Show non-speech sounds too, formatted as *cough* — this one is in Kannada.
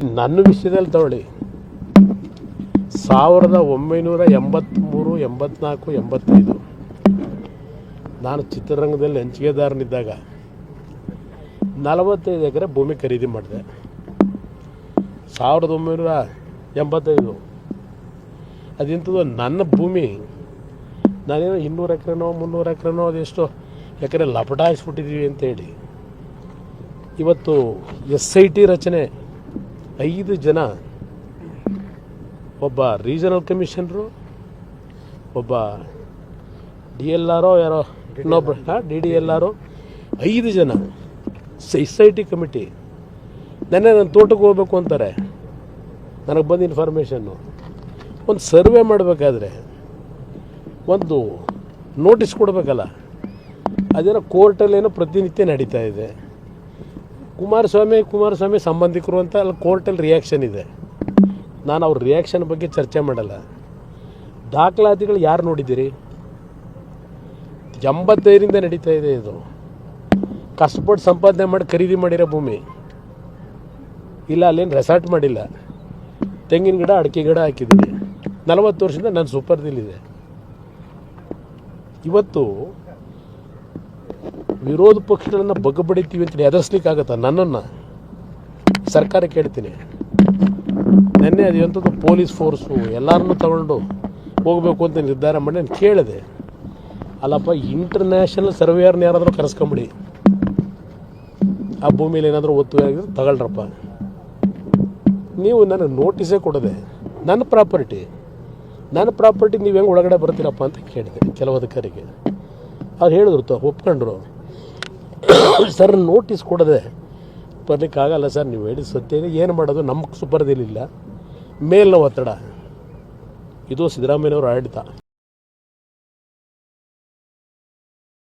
ನನ್ನ ವಿಷಯದಲ್ಲಿ ತಗೊಳ್ಳಿ. ಸಾವಿರದ ಒಂಬೈನೂರ ಎಂಬತ್ತ್ಮೂರು ಎಂಬತ್ನಾಲ್ಕು, ಎಂಬತ್ತೈದು. ನಾನು ಚಿತ್ರರಂಗದಲ್ಲಿ ಹಂಚಿಕೆದಾರನಿದ್ದಾಗ ನಲವತ್ತೈದು ಎಕರೆ ಭೂಮಿ ಖರೀದಿ ಮಾಡಿದೆ. ಸಾವಿರದ ಒಂಬೈನೂರ ಎಂಬತ್ತೈದು. ಅದಿಂತದ್ದು ನನ್ನ ಭೂಮಿ, ನಾನೇನು ಇನ್ನೂರು ಎಕರೆನೋ, ಮುನ್ನೂರು ಎಕರೆನೋ, ಅದೆಷ್ಟೋ ಎಕರೆ ಲಪಟಾಯಿಸ್ಬಿಟ್ಟಿದ್ದೀವಿ ಅಂತೇಳಿ. ಇವತ್ತು ಎಸ್ ಐ ಟಿ ರಚನೆ ಐದು ಜನ, ಒಬ್ಬ ರೀಜನಲ್ ಕಮಿಷನರು, ಒಬ್ಬ ಡಿ ಎಲ್ ಆರೋ ಯಾರೋ ಇನ್ನೊಬ್ಬ ಡಿ ಡಿ ಎಲ್ ಆರು ಐದು ಜನ ಎಸ್ ಐ ಟಿ ಕಮಿಟಿ ನೆನ್ನೆ ನನ್ನ ತೋಟಕ್ಕೆ ಹೋಗ್ಬೇಕು ಅಂತಾರೆ. ನನಗೆ ಬಂದ ಇನ್ಫಾರ್ಮೇಷನ್ನು ಒಂದು ಸರ್ವೆ ಮಾಡಬೇಕಾದ್ರೆ, ಒಂದು ನೋಟಿಸ್ ಕೊಡಬೇಕಲ್ಲ. ಅದೇನೋ ಕೋರ್ಟಲ್ಲೇನೋ ಪ್ರತಿನಿತ್ಯ ನಡೀತಾ ಇದೆ. ಕುಮಾರಸ್ವಾಮಿ ಕುಮಾರಸ್ವಾಮಿ ಸಂಬಂಧಿಕರು ಅಂತ ಅಲ್ಲಿ ಕೋರ್ಟಲ್ಲಿ ರಿಯಾಕ್ಷನ್ ಇದೆ. ನಾನು ಅವ್ರ ರಿಯಾಕ್ಷನ್ ಬಗ್ಗೆ ಚರ್ಚೆ ಮಾಡಲ್ಲ. ದಾಖಲಾತಿಗಳು ಯಾರು ನೋಡಿದ್ದೀರಿ? ಎಂಬತ್ತೈದರಿಂದ ನಡೀತಾ ಇದೆ ಇದು. ಕಷ್ಟಪಟ್ಟು ಸಂಪಾದನೆ ಮಾಡಿ ಖರೀದಿ ಮಾಡಿರೋ ಭೂಮಿ. ಇಲ್ಲ, ಅಲ್ಲೇನು ರೆಸಾರ್ಟ್ ಮಾಡಿಲ್ಲ. ತೆಂಗಿನ ಗಿಡ, ಅಡಿಕೆ ಗಿಡ ಹಾಕಿದ್ದೀನಿ. ನಲವತ್ತು ವರ್ಷದಿಂದ ನನ್ನ ಸೂಪರ್ದಿಲ್ಲಿದೆ ಇವತ್ತು ವಿರೋಧ ಪಕ್ಷಗಳನ್ನು ಬಗ್ಗಬಡಿತೀವಿ ಅಂತೇಳಿ ಎದುರಿಸ್ಲಿಕ್ಕಾಗತ್ತಾ ನನ್ನನ್ನು? ಸರ್ಕಾರ ಕೇಳ್ತೀನಿ. ನೆನ್ನೆ ಅದು ಎಂಥದ್ದು ಪೊಲೀಸ್ ಫೋರ್ಸು ಎಲ್ಲರನ್ನೂ ತಗೊಂಡು ಹೋಗಬೇಕು ಅಂತ ನಿರ್ಧಾರ ಮಾಡಿ ನಾನು ಕೇಳಿದೆ. ಅಲ್ಲಪ್ಪ ಇಂಟರ್ನ್ಯಾಷನಲ್ ಸರ್ವೇಯರ್ನ ಯಾರಾದರೂ ಕರೆಸ್ಕೊಂಬಿಡಿ. ಆ ಭೂಮಿಯಲ್ಲಿ ಏನಾದರೂ ಒತ್ತು ಆಗಿದ್ರೆ ತಗೊಳ್ರಪ್ಪ. ನೀವು ನನಗೆ ನೋಟಿಸೇ ಕೊಡದೆ, ನನ್ನ ಪ್ರಾಪರ್ಟಿ ನನ್ನ ಪ್ರಾಪರ್ಟಿ ನೀವು ಹೆಂಗೆ ಒಳಗಡೆ ಬರ್ತೀರಪ್ಪ ಅಂತ ಕೇಳಿದೆ ಕೆಲವು ಅಧಿಕಾರಿಗೆ. ಅವ್ರು ಹೇಳಿದ್ರು, ತ, ಒಪ್ಕೊಂಡ್ರು. *coughs* ಸರ್ ನೋಟಿಸ್ ಕೊಡದೆ ಬರ್ಲಿಕ್ಕಾಗಲ್ಲ ಸರ್. ನೀವು ಹೇಳಿ ಸತ್ಯ ಏನು ಮಾಡೋದು ನಮ್ಗೆ ಸುಪರ್ದಿಲಿಲ್ಲ. ಮೇಲಿನ ಒತ್ತಡ. ಇದು ಸಿದ್ದರಾಮಯ್ಯನವರು ಆಡಳಿತ.